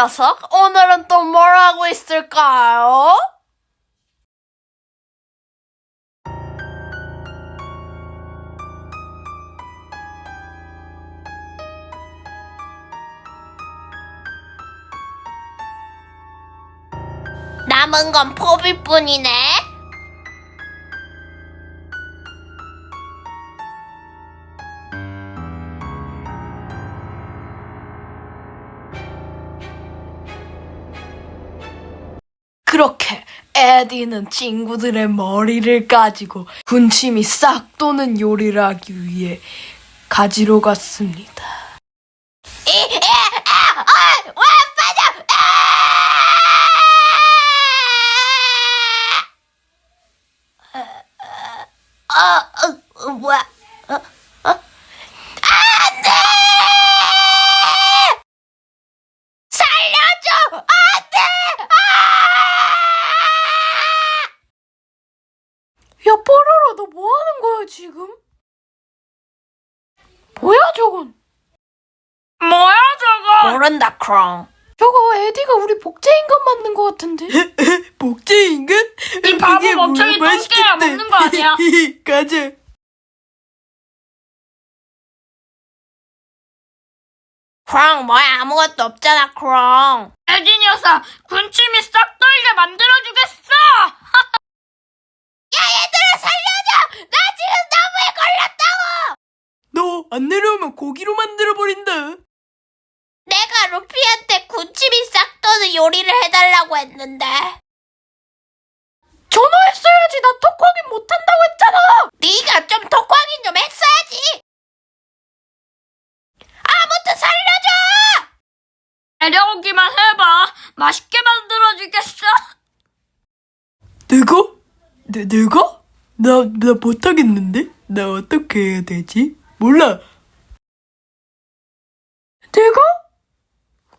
녀석, 오늘은 또 뭘 하고 있을까요? 남은 건 포비뿐이네. 그렇게 에디는 친구들의 머리를 까지고 군침이 싹 도는 요리를 하기 위해 가지러 갔습니다. 아, 어, 어, 뭐야? 어, 어? 안 돼! 살려줘! 안 돼! 야, 뽀로로, 너 뭐 하는 거야, 지금? 뭐야, 저건? 뭐야 저거? 모른다, 크롱. 저거 에디가 우리 복제 인간 맞는 것 같은데? 복제 인간? 이 바보 멍청이 똥개야 먹는 거 아니야? 가자. 크롱, 뭐야, 아무것도 없잖아, 크롱. 에디 녀석 군침이 싹 돌게 만들어주겠어. 야, 얘들아, 살려줘! 나 지금 나무에 걸렸다고! 너 안 내려오면 고기로 만들어버린다. 내가 루피한테 군침이 싹 도는 요리를 해달라고 했는데. 전화했어야지. 나 톡확인 못한다고 했잖아. 네가 좀 톡확인 좀 했어야지. 아무튼 살려줘! 내려오기만 해봐. 맛있게 만들어주겠어. 내가? 내, 내가? 나, 나 못하겠는데? 나 어떻게 해야 되지? 몰라. 내가?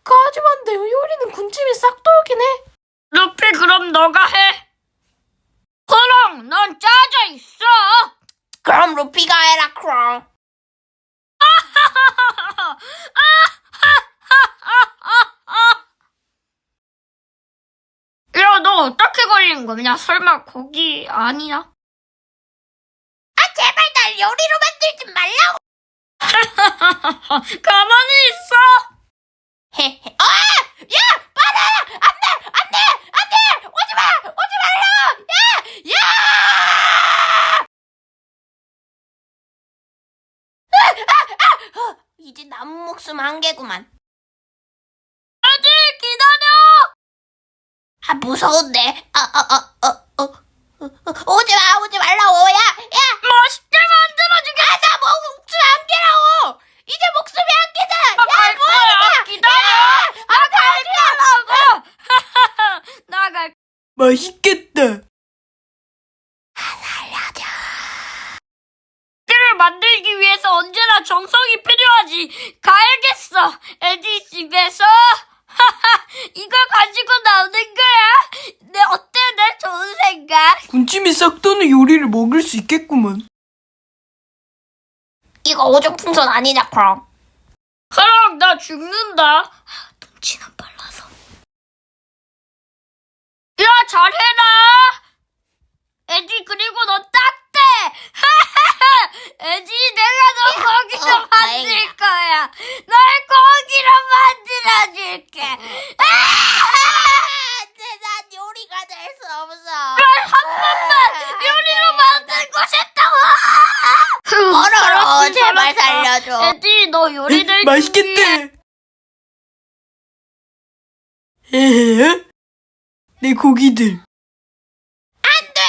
하지만 내 요리는 군침이 싹 돌긴 해. 루피 그럼 너가 해. 그럼 넌 짜져 있어. 그럼 루피가 해라, 크롱. 야, 너 어떻게 걸린 거냐? 설마 거기 아니야? 아, 제발 날 요리로 만들지 말라고. 가만히 있어. 헤헤. 아! 야! 빨아! 안 돼! 안 돼! 안 돼! 오지 마! 오지 말라고! 야! 야! 아! 아! 아! 어, 이제 남은 목숨 한 개구만. 에디 기다려. 아, 무서운데. 아, 아, 아, 어, 어, 어, 어, 오지 마! 오지 말라고! 야! 야! 맛있게 만들어주겠어. 아, 나 목숨 한 개라고! 이제 목숨이 한 개다! 갈 거야. 기다려. 아, 갈 나가라고. 나갈. 맛있겠다. 살려줘. 를 만들기 위해서 언제나 정성이 필요하지. 가야겠어. 에디 집에서. 이걸 가지고 나오는 거야. 내 어때? 내 좋은 생각. 군침이 싹 도는 요리를 먹을 수 있겠구먼. 이거 오줌 풍선 아니냐, 크롱? 그럼 나 죽는다. 눈치는 빨라서. 야 잘해라. 에디 그리고 너 딱대. 에디 내가 너 거기서 어, 만들 다행이다. 거야. 널 거기로 만들어줄게. 안 돼, 난 요리가 될 수 없어. 한 번만 요리로 만들고 싶다고! 버러로 제발 살려줘. 애들, 너 요리들 음, 맛있겠다. 에헤? 내 고기들. 안 돼!